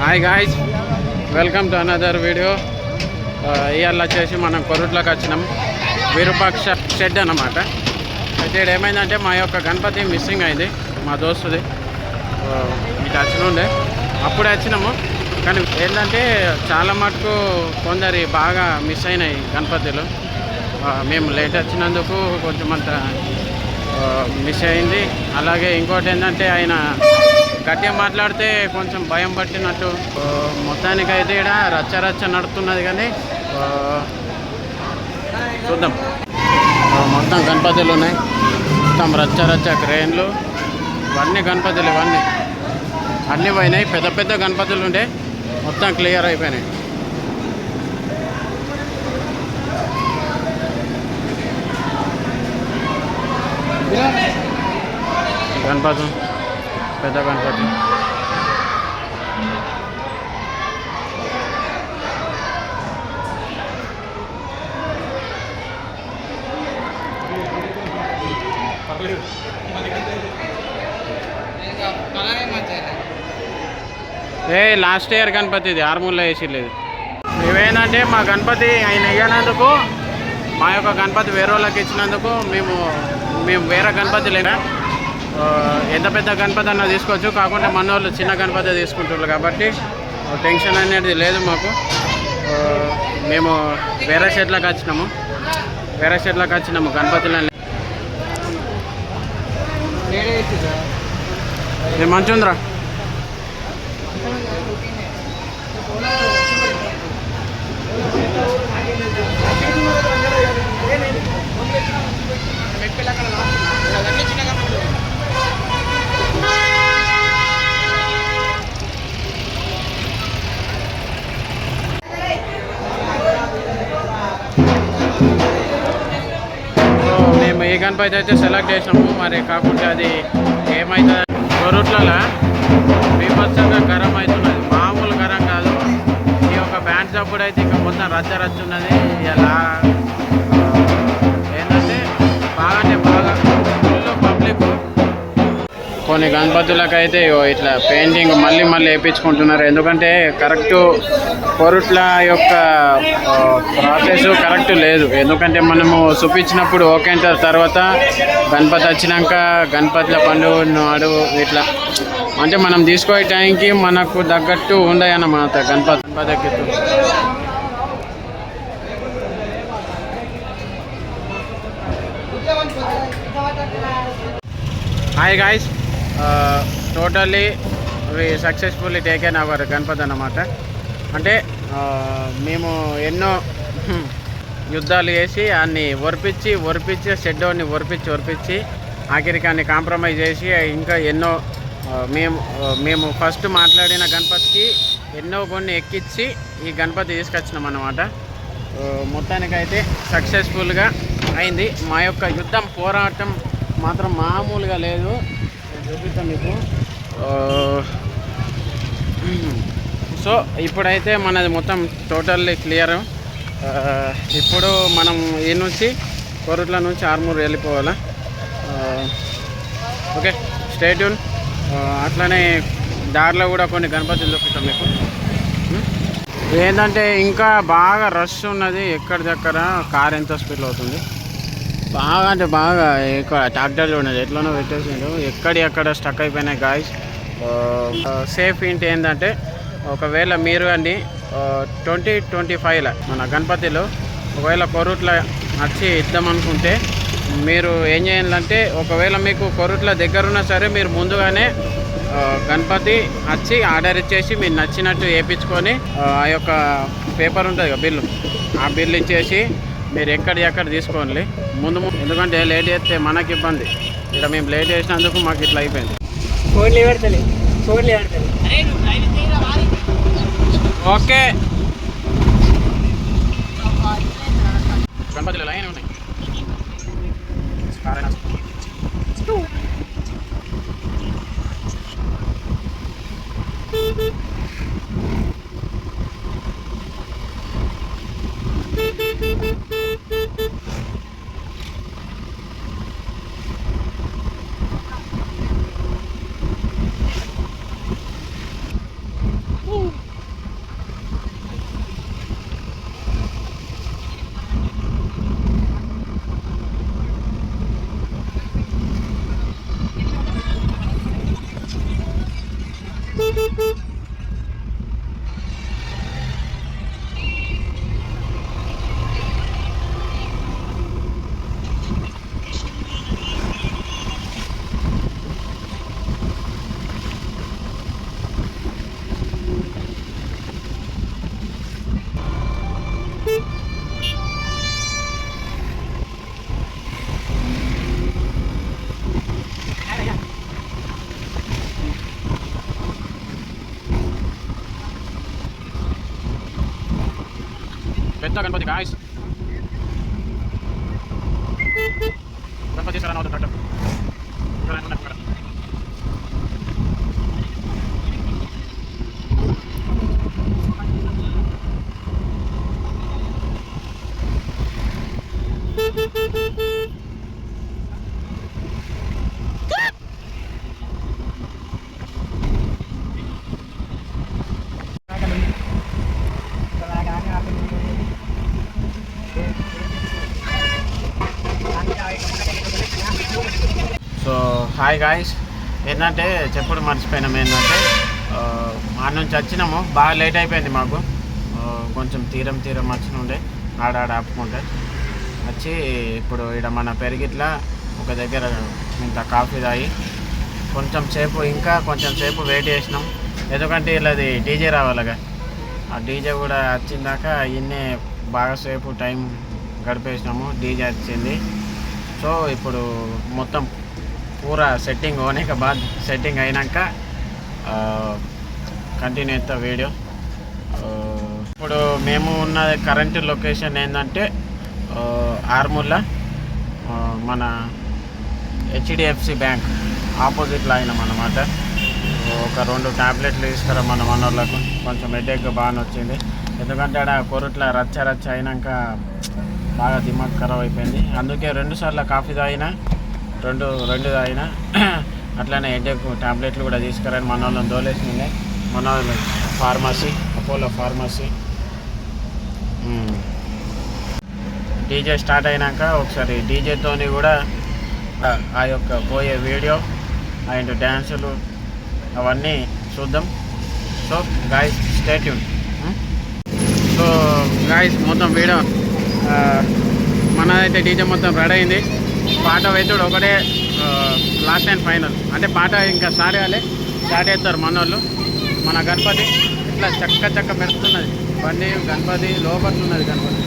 Hi guys welcome to another video ఇవాళ వచ్చేసి మనం కొరుట్లోకి వచ్చినాం. విరూపాక్ష షెడ్ అన్నమాట. అయితే ఇక్కడ ఏమైందంటే మా యొక్క గణపతి మిస్సింగ్ అయింది మా దోస్తుది. Uh, ఇటు వచ్చినుండే. అప్పుడే వచ్చినాము. కానీ ఏంటంటే చాలా మటుకు కొందరి బాగా మిస్ అయినాయి గణపతిలు. Uh, మేము లేట్ వచ్చినందుకు కొంచెం అంత uh, మిస్ అయింది. అలాగే ఇంకోటి ఏంటంటే ఆయన గట్టిగా మాట్లాడితే కొంచెం భయం పట్టినట్టు. మొత్తానికి అయితే ఇక్కడ రచ్చ రచ్చ నడుతున్నది కానీ చూద్దాం. మొత్తం గణపతులు ఉన్నాయి. మొత్తం రచ్చ రచ్చ క్రేన్లు. ఇవన్నీ గణపతులు ఇవన్నీ. అన్నీ పోయినాయి. పెద్ద పెద్ద గణపతులు ఉండే. మొత్తం క్లియర్ అయిపోయినాయి. గణపతి పెద్ద గణపతి. ఏ లాస్ట్ ఇయర్ గణపతి ఇది ఆర్మూల్లో వేసిలేదు ఇవేంటంటే మా గణపతి ఆయన వేయనందుకు మా యొక్క గణపతి వేరే వాళ్ళకి ఇచ్చినందుకు మేము మేము వేరే గణపతి లేదా ఎంత పెద్ద గణపతి అన్న తీసుకోవచ్చు. కాకుండా మన వాళ్ళు చిన్న గణపతి తీసుకుంటున్నారు కాబట్టి టెన్షన్ అనేది లేదు మాకు. మేము వేరే షెడ్లకు వచ్చినాము. వేరే షెడ్లకు వచ్చినాము గణపతులని. మంచి ఉందిరా? చికెన్ ఏ అయితే సెలెక్ట్ చేసినాము. మరి కాకుండా అది ఏమవుతుంది గొరుట్లలో బీభత్సంగా గరం అవుతున్నది. మామూలు గరం కాదు. ఈ యొక్క బ్యాండ్ అప్పుడు అయితే ఇంకా మొత్తం రచ్చ రచ్చ ఉన్నది. ఇలా కొన్ని గణపతులకైతే ఇగో ఇట్లా పెయింటింగ్ మళ్ళీ మళ్ళీ వేయించుకుంటున్నారు ఎందుకంటే కరెక్ట్ కొరుట్ల యొక్క ప్రాసెస్ కరెక్ట్ లేదు. ఎందుకంటే మనము చూపించినప్పుడు ఓకే అంటారు. తర్వాత గణపతి వచ్చినాక గణపతుల పండుగ నాడు ఇట్లా అంటే మనం తీసుకునే టైంకి మనకు తగ్గట్టు ఉండయన్నమాట గణపతి. గణపతికి. Hi guys totally we successfully taken our Ganapati అన్నమాట. అంటే మేము ఎన్నో యుద్ధాలు చేసి అన్ని ఒరిపించి ఒరిపించి షెడ్డోని ఒరిపించి ఒరిపించి ఆఖరికాన్ని కాంప్రమైజ్ చేసి ఇంకా ఎన్నో మేము మేము ఫస్ట్ మాట్లాడిన గణపతికి ఎన్నో కొన్ని ఎక్కించి ఈ గణపతి తీసుకొచ్చినాం అన్నమాట. మొత్తానికైతే సక్సెస్ఫుల్గా అయింది. మా యొక్క యుద్ధం పోరాటం మాత్రం మామూలుగా లేదు. మీకు. సో ఇప్పుడైతే మనది మొత్తం టోటల్లీ క్లియర్. ఇప్పుడు మనం ఈ నుంచి కొరుట్ల నుంచి ఆర్మూర్ వెళ్ళిపోవాలా? ఓకే స్టేట్యూన్ అట్లనే దారిలో కూడా కొన్ని గణపతులు చూపిస్తాం మీకు. ఏంటంటే ఇంకా బాగా రష్ ఉన్నది ఎక్కడి దగ్గర కార్ ఎంత స్పీడ్లో అవుతుంది? బాగా అంటే బాగా ఎక్కువ ట్రాక్టర్లు ఉన్నది. ఎట్లనో పెట్టేసిండు ఎక్కడి ఎక్కడ స్టక్ అయిపోయినాయి గాయస్ సేఫ్ ఏంటి ఏంటంటే ఒకవేళ మీరు కానీ ట్వంటీ ట్వంటీ ఫైవ్లో మన గణపతిలో ఒకవేళ కొరుట్ల వచ్చి ఇద్దాం అనుకుంటే మీరు ఏం చేయాలంటే ఒకవేళ మీకు కొరుట్ల దగ్గర ఉన్నా సరే మీరు ముందుగానే గణపతి వచ్చి ఆర్డర్ ఇచ్చేసి మీరు నచ్చినట్టు వేయించుకొని ఆ యొక్క పేపర్ ఉంటుంది కదా బిల్లు ఆ బిల్లు ఇచ్చేసి మీరు ఎక్కడి ఎక్కడ తీసుకోండి. ముందు ముందు ఎందుకంటే లేట్ చేస్తే మనకి ఇబ్బంది. ఇక్కడ మేము లేట్ చేసినందుకు మాకు ఇట్లా అయిపోయింది. ఓకే. గణపతిలో లైన్ ఉన్నాయి. Woo. కారైనా పెద్ద గణపతి గాయస్ గణపతి తీసుకురా అవుతుంది ట్రాక్టర్ ఇక్కడ ఉన్నాయి, ఇక్కడ. సో హాయ్ గాయస్ ఏంటంటే చెప్పుడు మర్చిపోయినాం. ఏంటంటే మా నుంచి వచ్చినాము. బాగా లేట్ అయిపోయింది మాకు. కొంచెం తీరం తీరం వచ్చినుండే ఆడాడ ఆపుకుంటే. వచ్చి ఇప్పుడు ఇక్కడ మన పెరిగిట్లా ఒక దగ్గర ఇంత కాఫీ తాగి కొంచెం సేపు ఇంకా కొంచెం సేపు వెయిట్ చేసినాం. ఎందుకంటే ఇలాది డీజే రావాలిగా. ఆ డీజే కూడా వచ్చిందాక ఇన్నే బాగా సేపు టైం గడిపేసినాము. డీజే వచ్చింది. సో ఇప్పుడు మొత్తం పూరా సెట్టింగ్ होने के बाद సెట్టింగ్ అయినాక కంటిన్యూ అవుతా వీడియో ఇప్పుడు మేము ఉన్న కరెంట్ లొకేషన్ ఏంటంటే ఆ, ఆర్మూర్లో ఆ, మన హెచ్డిఎఫ్సి బ్యాంక్ ఆపోజిట్లో అయినాం అన్నమాట ఒక రెండు ట్యాబ్లెట్లు తీసుకురా మన మనోళ్ళకు కొంచెం హెడేక్ బాగానే వచ్చింది ఎందుకంటే ఆడ కొరుట్ల రచ్చ రచ్చ అయినాక బాగా దిమాగ్ ఖరాబ్ అయిపోయింది అందుకే రెండు సార్లు కాఫీ తాగినా రెండు రెండు ఆయన అట్లానే హెడేక్ ట్యాబ్లెట్లు కూడా తీసుకురాని మన వాళ్ళని దోలేసిండే మన pharmacy Apollo pharmacy. DJ start అయినాక ఒకసారి డీజేతోని కూడా ఆ- ఆ యొక్క పోయే వీడియో అండ్ డ్యాన్సులు అవన్నీ చూద్దాం. So guys stay tuned so guys మొత్తం వీడియో మనదైతే డీజే మొత్తం రెడీ అయింది. పాట వెతుడు ఒకటే లాస్ట్ అండ్ ఫైనల్ అంటే పాట ఇంకా స్టార్ట్ కాలే స్టార్ట్ చేస్తారు మనోళ్ళు. మన గణపతి ఇట్లా చక్క చక్క పెడుతున్నది బండి గణపతి లోపల ఉన్నది గణపతి.